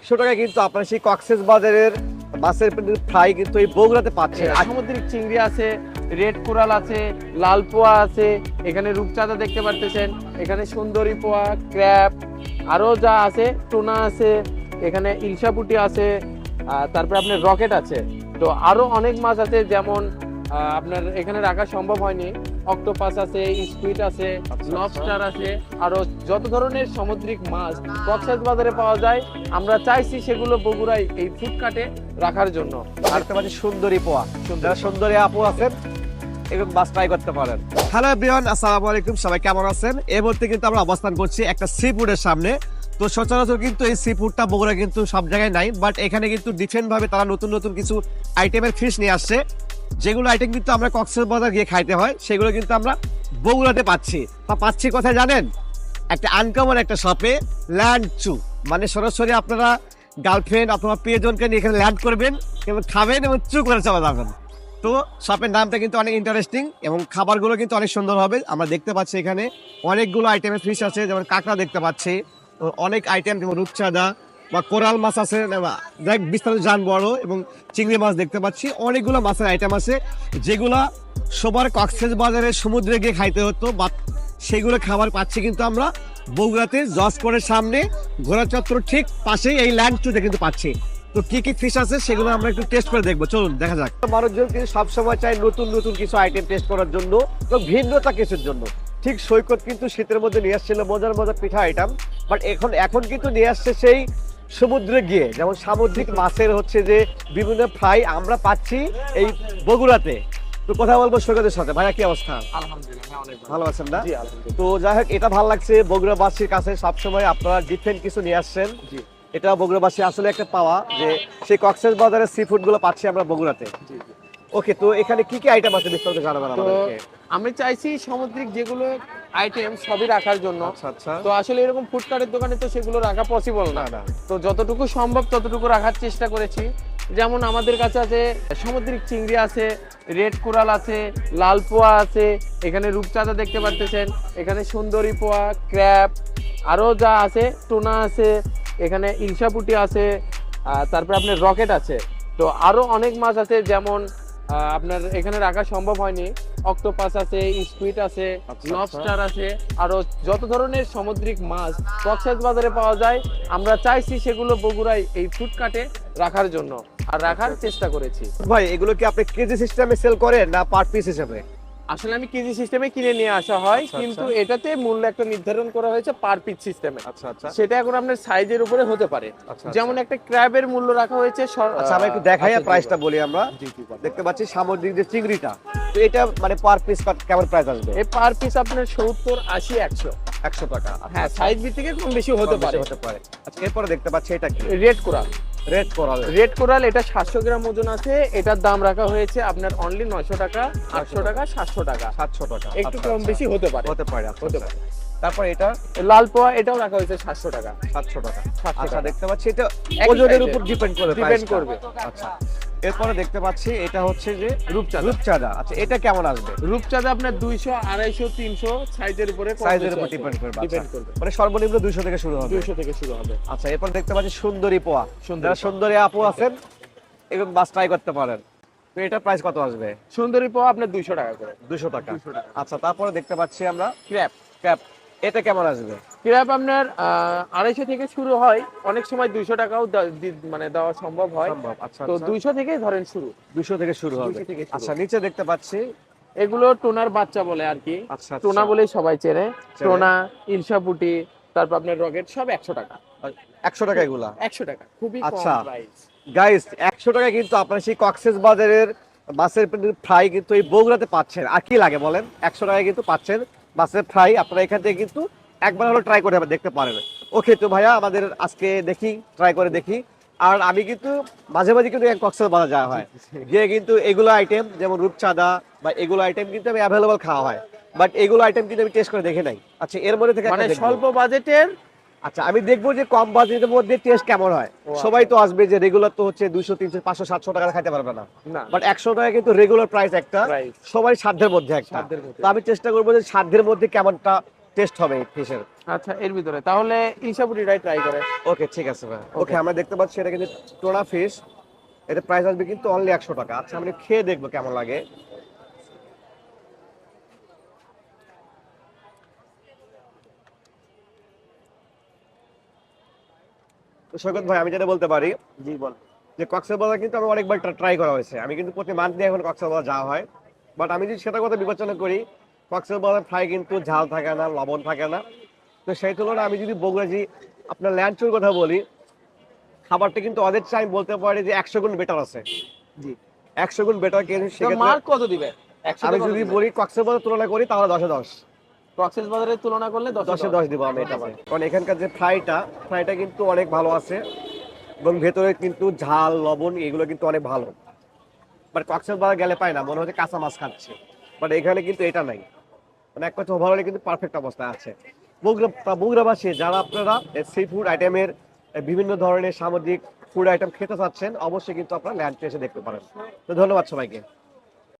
একশো টাকা কিন্তু আপনার সেই কক্সেস বাজারের মাছের ফ্রাই কিন্তু এই বগুড়াতে পাচ্ছেন আর সামুদ্রিক চিংড়ি আছে, রেড কোরাল আছে, লাল পোয়া আছে, এখানে রূপচাঁদা দেখতে পারতেছেন, এখানে সুন্দরী পোয়া ক্র্যাপ আরও যা আছে, টোনা আছে, এখানে ইলশাপুটি আছে তারপরে আপনার রকেট আছে। তো আরও অনেক মাছ আছে যেমন আপনার এখানে রাখা সম্ভব হয়নি। অক্টোপাস আছে স্কুইড আছে আচ্ছা। লবস্টার আছে আরও যত ধরনের সামুদ্রিক মাছ কক্সবাজার বাজারে পাওয়া যায় আমরা চাইছি সেগুলো বগুড়ায় এই ফুডকার্টে রাখার জন্য। আর পাচ্ছি সুন্দরী পোয়া। যারা সুন্দরী আপু আছেন ট্রাই করতে পারেন। হ্যালো এভরিওয়ান আসসালামু আলাইকুম সবাই কেমন আছেন? এই মুহূর্তে কিন্তু আমরা অবস্থান করছি একটা সি ফুডের সামনে। তো সচরাচর কিন্তু এই সি ফুডটা বগুড়া কিন্তু সব জায়গায় নাই বাট এখানে কিন্তু ডিফারেন্ট ভাবে তারা নতুন নতুন কিছু আইটেমের ফিশ নিয়ে আসছে। যেগুলো আইটেম কিন্তু আমরা কক্সেস বাজার গিয়ে খাইতে হয়, সেগুলো কিন্তু আমরা বগুড়াতে পাচ্ছি। তা পাচ্ছি কথা জানেন? একটা আনকমন একটা শপে ল্যান্ড চু মানে সরাসরি আপনারা গার্লফ্রেন্ড অথবা প্রিয়জনকে নিয়ে এখানে ল্যান্ড করবেন এবং খাবেন এবং চু করে চলে যাবেন। তো শপের নামটা কিন্তু অনেক ইন্টারেস্টিং এবং খাবারগুলো কিন্তু অনেক সুন্দর হবে। আমরা দেখতে পাচ্ছি এখানে অনেকগুলো আইটেমের ফিশ আছে, যেমন কাঁকড়া দেখতে পাচ্ছি, অনেক আইটেম যেমন রূপচাঁদা বা কোরাল মাছ আছে যাই বিস্তারিত জান বড় এবং চিংড়ি মাছ দেখতে পাচ্ছি। অনেকগুলো মাছের আইটেম আছে, যেগুলা সবার কক্সেস বাজারে সমুদ্রে গিয়ে খাইতে হতো বা সেগুলো খাবার পাচ্ছি কিন্তু আমরা বগুড়াতে জসকোরের সামনে ঘোড়া চত্বর ঠিক পাশেই এই ল্যান্ড কিন্তু পাচ্ছি। তো কি কি ফিশ আছে সেগুলো আমরা একটু টেস্ট করে দেখব। চলুন, দেখা যাক। মানুষজন কিন্তু সবসময় চাই নতুন নতুন কিছু আইটেম টেস্ট করার জন্য এবং ভিন্নতা কিছুর জন্য। ঠিক সৈকত কিন্তু শীতের মধ্যে নিয়ে আসছিল, মজার মজার পিঠা আইটেম বাট এখন এখন কিন্তু নিয়ে আসছে সেই সমুদ্রে গিয়ে যেমন সামুদ্রিক মাছের হচ্ছে যে বিভিন্ন ফ্রাই আমরা পাচ্ছি এই বগুড়াতে। তো কথা বলব সৈকতের সাথে। ভাইয়া কি অবস্থা? আলহামদুলিল্লাহ ভালো। আছেন না? তো যাই হোক এটা ভালো লাগছে বগুড়াবাসীর কাছে। সবসময় আপনারা ডিফারেন্ট কিছু নিয়ে আসছেন। এটা বগুড়াবাসী আসলে একটা পাওয়া যে সেই কক্সেস বাজারের সি ফুডগুলো পাচ্ছি আমরা বগুড়াতে। ওকে তো এখানে কি কি আইটেম আছে বিস্তারিত জানাবেন আমাদেরকে? আমি চাইছি সামুদ্রিক যেগুলো আইটেম সবই রাখার জন্য। আচ্ছা আচ্ছা। তো আসলে এরকম ফুডকার্টের দোকানে তো সেগুলো রাখা পসিবল না। তো যতটুকু সম্ভব ততটুকু রাখার চেষ্টা করেছি। যেমন আমাদের কাছে আছে সামুদ্রিক চিংড়ি আছে রেড কোরাল আছে লাল পোয়া আছে এখানে রূপচাঁদা দেখতে পারতেছেন এখানে সুন্দরী পোয়া ক্র্যাপ আরও যা আছে টোনা আছে এখানে ইলশাপুটি আছে তারপরে আপনার রকেট আছে। তো আরও অনেক মাছ আছে যেমন আপনার এখানে রাখা সম্ভব হয়নি। অক্টোপাস আছে স্কুইড আছে আচ্ছা। লবস্টার আছে আরও যত ধরনের সামুদ্রিক মাছ কক্সবাজার বাজারে পাওয়া যায় আমরা চাইছি সেগুলো বগুড়ায় এই ফুডকার্টে রাখার জন্য আর রাখার চেষ্টা করেছি। ভাই এগুলো কি আপনি কেজি সিস্টেমে সেল করেন না পার পিস হিসেবে? আসলে আমি কেজি সিস্টেমে কিনে নিয়ে আসা হয় আচ্ছা, কিন্তু আচ্ছা। এটাতে মূল্য একটা নির্ধারণ করা হয়েছে পার পিস সিস্টেমে। আচ্ছা আচ্ছা। সেটা এখন আপনার সাইজের উপরে হতে পারে। আচ্ছা, যেমন একটা ক্র্যাবের মূল্য রাখা হয়েছে আচ্ছা আমরা একটু দেখাই আচ্ছা, প্রাইসটা বলি আমরা। দেখতে পাচ্ছি সামুদ্রিক যে চিংড়িটা তো এটা মানে পার পিস কেমন প্রাইস আসবে? এই পার পিস আপনার সত্তর আশি একশো। একশো টাকা হ্যাঁ সাইজ ভিত্তিকে কম বেশি হতে পারে। হতে পারে। আচ্ছা এরপরে দেখতে পাচ্ছি এটা কি? Red coral. Red coral. Red coral এটা সাতশো গ্রাম ওজন আছে। এটার দাম রাখা হয়েছে আপনার অনলি নয়শো টাকা আটশো টাকা সাতশো টাকা। সাতশো টাকা একটু আচ্ছা, কম আচ্ছা। বেশি হতে পারে। হতে পারে আচ্ছা, হতে আচ্ছা। পারে। তারপর এটা? লাল পোয়া এটাও রাখা হয়েছে সাতশো টাকা। সাতশো টাকা। 700 আচ্ছা দেখতে পাচ্ছি এটা ওজনের উপর ডিপেন্ড করে টা। করবে। আচ্ছা। এরপরে দেখতে পাচ্ছি এটা হচ্ছে যে রূপচাঁদা। রূপচাঁদা। আচ্ছা এটা কেমন আসবে? রূপচাঁদা আপনার দুইশো আড়াইশো তিনশো সাইজের উপরে সাইজের উপর ডিপেন্ড করবে ডিপেন্ড আচ্ছা। করবে। মানে সর্বনিম্ন দুইশো থেকে শুরু হবে। দুইশো থেকে শুরু হবে। আচ্ছা এরপর দেখতে পাচ্ছি সুন্দরী পোয়া। সুন্দর সুন্দরী আপু আছেন এবং বাস ট্রাই করতে পারেন। তো এটা প্রাইস কত আসবে? সুন্দরী পোয়া আপনার দুইশো টাকা করে। দুশো টাকা। আচ্ছা তারপরে দেখতে পাচ্ছি আমরা ক্র্যাপ ক্যাপ এটা কেমন আসবে? ক্র্যাপ আপনার আড়াইশো থেকে শুরু হয়। অনেক সময় দুইশো টাকাও মানে দেওয়া সম্ভব হয়। আচ্ছা তো আচ্ছা। দুইশো থেকে ধরেন শুরু। দুইশো থেকে শুরু হবে। 200 থেকে শুরু। আচ্ছা নিচে দেখতে পাচ্ছি। এগুলো টোনার বাচ্চা বলে আর কি। আচ্ছা টোনা বলেই সবাই চেনে। টোনা ইলশাপুটি তারপর আপনার রকেট সব একশো টাকা। একশো টাকা এগুলা? একশো টাকা খুবই আচ্ছা। গাইস একশো টাকা কিন্তু আপনার সেই কক্সেস বাজারের মাছের ফ্রাই কিন্তু এই বগুড়াতে পাচ্ছেন। আর কি লাগে বলেন? একশো টাকায় কিন্তু পাচ্ছেন মাছের ফ্রাই আপনারা এখান থেকে কিন্তু একবার হলো ট্রাই করে দেখতে পারেন ওকে তো ভাইয়া আমাদের আজকে দেখি ট্রাই করে দেখি। আর আমি কিন্তু মাঝে মাঝে কিন্তু কক্সেস বাজার যাওয়া হয়। গিয়ে কিন্তু এগুলো আইটেম যেমন রূপচাঁদা বা এগুলো আইটেম কিন্তু আমি অ্যাভেলেবল খাওয়া হয়। বাট এগুলো আইটেম কিন্তু আমি টেস্ট করে দেখে নাই। আচ্ছা এর মধ্যে থেকে মানে স্বল্প বাজেটের আচ্ছা আমি দেখব যে কম বাজেটের মধ্যে টেস্ট কেমন হয়। আচ্ছা। সবাই তো আসবে যে রেগুলার তো হচ্ছে দুইশো তিনশো পাঁচশো সাতশো টাকা খাইতে পারবে না। বাট একশো টাকা কিন্তু রেগুলার প্রাইস একটা। সবাই সাধ্যের মধ্যে একটা। তো আমি চেষ্টা করব যে সাধ্যের মধ্যে কেমনটা টেস্ট হবে ফিশের আচ্ছা এর ভিতরে। তাহলে ইসাপুরিটাই ট্রাই করে। ওকে ঠিক আছে ভাই। ওকে আমরা দেখতে পাচ্ছি এটা কিন্তু টোনা ফিশ এটা প্রাইস আসবে কিন্তু অনলি একশো টাকা। আচ্ছা আমি খেয়ে দেখব কেমন লাগে। তো সৈকত ভাই আমি যেটা বলতে পারি জি বল। যে কক্সবাজার কিন্তু আমি অনেকবার ট্রাই করা হয়েছে। আমি কিন্তু প্রতি মান্থলি এখন কক্সবাজার যাওয়া হয়। বাট আমি যদি সেটা কথা বিবেচনা করি কক্সবাজার ফ্রাই কিন্তু ঝাল থাকে না লবণ থাকে না। তো সেই তুলনায় আমি যদি বগুড়া যে আপনার ল্যান্ডচুর কথা বলি খাবারটা কিন্তু ওদের চাই বলতে পারি যে একশো গুণ বেটার আছে। জি। একশো গুণ বেটার কিন্তু সেক্ষেত্রে মার্ক কত দিবে? আমি যদি বলি কক্সবাজার তুলনা করি তাহলে দশে দশ। কক্সেস বাজারের তুলনা করলে দশে দশে দিব আমি এটা ভাই। কারণ এখানকার যে ফ্রাইটা ফ্রাইটা কিন্তু অনেক ভালো আছে এবং ভেতরে কিন্তু ঝাল লবণ এগুলো কিন্তু অনেক ভালো। বাট কক্সবাজার গেলে পাই না মনে হচ্ছে কাঁচা মাছ খাচ্ছে। বাট এখানে কিন্তু এটা নাই। মানে এক কথা ওভারঅলে কিন্তু পারফেক্ট অবস্থায় আছে। বগুড়া বগুড়াবাসী যারা আপনারা সি ফুড আইটেমের বিভিন্ন ধরনের সামুদ্রিক ফুড আইটেম খেতে চাচ্ছেন অবশ্যই কিন্তু আপনারা ল্যান্ড এসে দেখতে পারেন। তো ধন্যবাদ সবাইকে।